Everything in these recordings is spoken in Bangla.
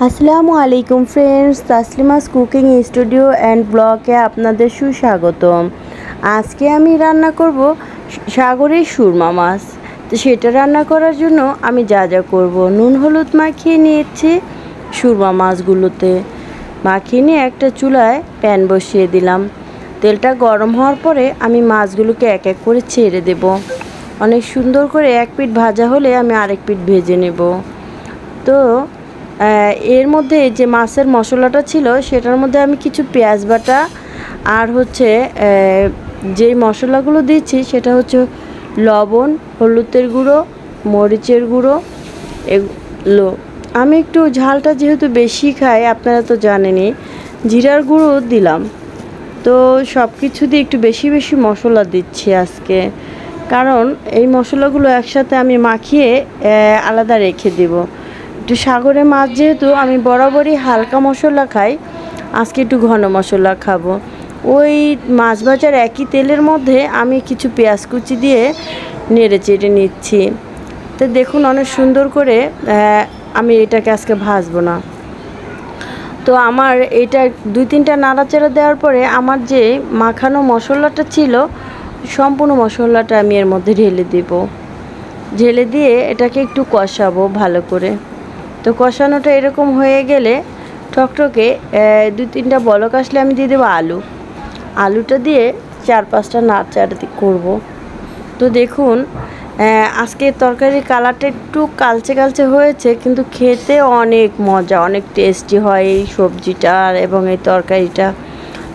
আসসালামু আলাইকুম friends Taslima's cooking studio and ব্লগে আপনাদের সুস্বাগতম। আজকে আমি রান্না করব সাগরের সুরমা মাছ। তো সেটা রান্না করার জন্য আমি যা যা করব। নুন, হলুদ মাখিয়ে নিয়েছি সুরমা মাছগুলোতে। মাখিয়ে নিয়ে একটা চুলায় প্যান বসিয়ে দিলাম। তেলটা গরম হওয়ার পরে আমি মাছগুলোকে এক এক করে ছেড়ে দেব। অনেক সুন্দর করে এক পিঠ ভাজা হলে আমি আরেক পিঠ ভেজে নেব। তো এর মধ্যে যে মাছের মশলাটা ছিল, সেটার মধ্যে আমি কিছু পেঁয়াজ বাটা আর হচ্ছে যেই মশলাগুলো দিচ্ছি সেটা হচ্ছে লবণ, হলুদের গুঁড়ো, মরিচের গুঁড়ো এগুলো আমি একটু ঝালটা যেহেতু বেশি খাই, আপনারা তো জানেনই, জিরার গুঁড়ো দিলাম। তো সব কিছু দিয়ে একটু বেশি বেশি মশলা দিচ্ছি আজকে। কারণ এই মশলাগুলো একসাথে আমি মাখিয়ে আলাদা রেখে দেব। একটু সাগরে মাছ যেহেতু আমি বরাবরই হালকা মশলা খাই, আজকে একটু ঘন মশলা খাব। ওই মাছ ভাজার একই তেলের মধ্যে আমি কিছু পেঁয়াজ কুচি দিয়ে নেড়ে চেড়ে নিচ্ছি। তো দেখুন অনেক সুন্দর করে আমি এটাকে আজকে ভাজবো না। তো আমার এটা দুই তিনটা নাড়াচাড়া দেওয়ার পরে আমার যে মাখানো মশলাটা ছিল, সম্পূর্ণ মশলাটা আমি এর মধ্যে ঢেলে দেব। ঢেলে দিয়ে এটাকে একটু কষাবো ভালো করে। তো কষানোটা এরকম হয়ে গেলে টকটকে দু তিনটা বলক আসলে আমি দিয়ে দেবো আলু। আলুটা দিয়ে চার পাঁচটা নাড়চাড়া করব। তো দেখুন আজকে তরকারির কালারটা একটু কালচে কালচে হয়েছে, কিন্তু খেতে অনেক মজা, অনেক টেস্টি হয় এই সবজিটা এবং এই তরকারিটা।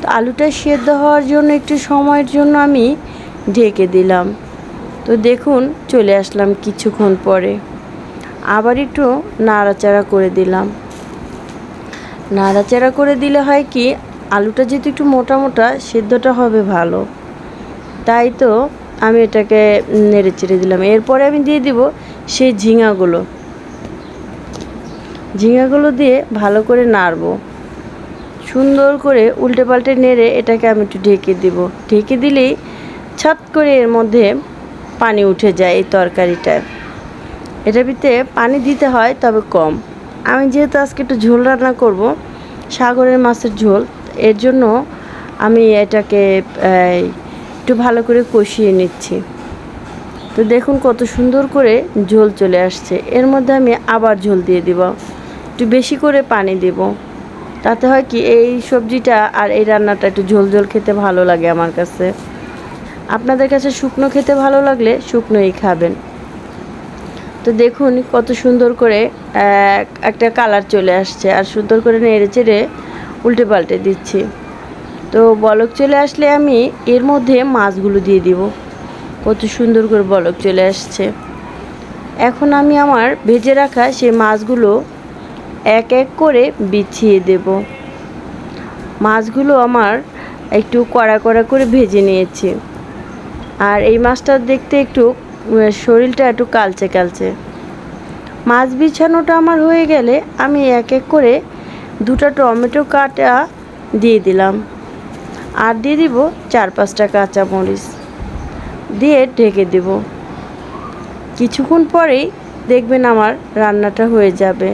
তো আলুটা সেদ্ধ হওয়ার জন্য, একটু সময়ের জন্য আমি ঢেকে দিলাম। তো দেখুন, চলে আসলাম কিছুক্ষণ পরে। আবার একটু নাড়াচাড়া করে দিলাম। নাড়াচাড়া করে দিলে হয় কি, আলুটা যেহেতু একটু মোটা মোটা, সেদ্ধটা হবে ভালো। তাই তো আমি এটাকে নেড়ে চেড়ে দিলাম। এরপরে আমি দিয়ে দিব সেই ঝিঙাগুলো। ঝিঙাগুলো দিয়ে ভালো করে নাড়বো। সুন্দর করে উল্টে পাল্টে নেড়ে এটাকে আমি একটু ঢেকে দিব। ঢেকে দিলেই ছাত করে এর মধ্যে পানি উঠে যায় এই তরকারিটায় এটার ভিতরে পানি দিতে হয়, তবে কম। আমি যেহেতু আজকে একটু ঝোল রান্না করব, সাগরের মাছের ঝোল, এর জন্য আমি এটাকে একটু ভালো করে কষিয়ে নিচ্ছি। তো দেখুন কত সুন্দর করে ঝোল চলে আসছে। এর মধ্যে আমি আবার ঝোল দিয়ে দিব, একটু বেশি করে পানি দেব। তাতে হয় কি, এই সবজিটা আর এই রান্নাটা একটু ঝোল ঝোল খেতে ভালো লাগে আমার কাছে। আপনাদের কাছে শুকনো খেতে ভালো লাগলে শুকনোই খাবেন। তো দেখুন কত সুন্দর করে, এক- একটা কালার চলে আসছে। আর সুন্দর করে নেড়ে চেড়ে উল্টে পাল্টে দিচ্ছি। তো বলক চলে আসলে আমি এর মধ্যে মাছগুলো দিয়ে দিব। কত সুন্দর করে বলক চলে আসছে। এখন আমি আমার ভেজে রাখা সেই মাছগুলো এক এক করে বিছিয়ে দেব। মাছগুলো আমার একটু কড়া কড়া করে ভেজে নিয়েছি। আর এই মাছটা দেখতে একটু শরীরটা একটু কালচে কালচে। মাছ বিছানোটা আমার হয়ে গেলে আমি এক এক করে দুটো টমেটো কাটা দিয়ে দিলাম। আর দিয়ে দিব চার পাঁচটা কাঁচা মরিচ। দিয়ে ঢেকে দেব। কিছুক্ষণ পরেই দেখবেন আমার রান্নাটা হয়ে যাবে।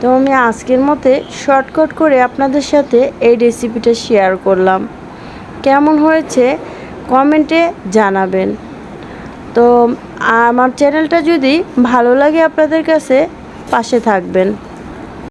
তো আমি আজকের মতে শর্টকাট করে আপনাদের সাথে এই রেসিপিটা শেয়ার করলাম। কেমন হয়েছে কমেন্টে জানাবেন। তো আমার চ্যানেলটা যদি ভালো লাগে আপনাদের কাছে পাশে থাকবেন।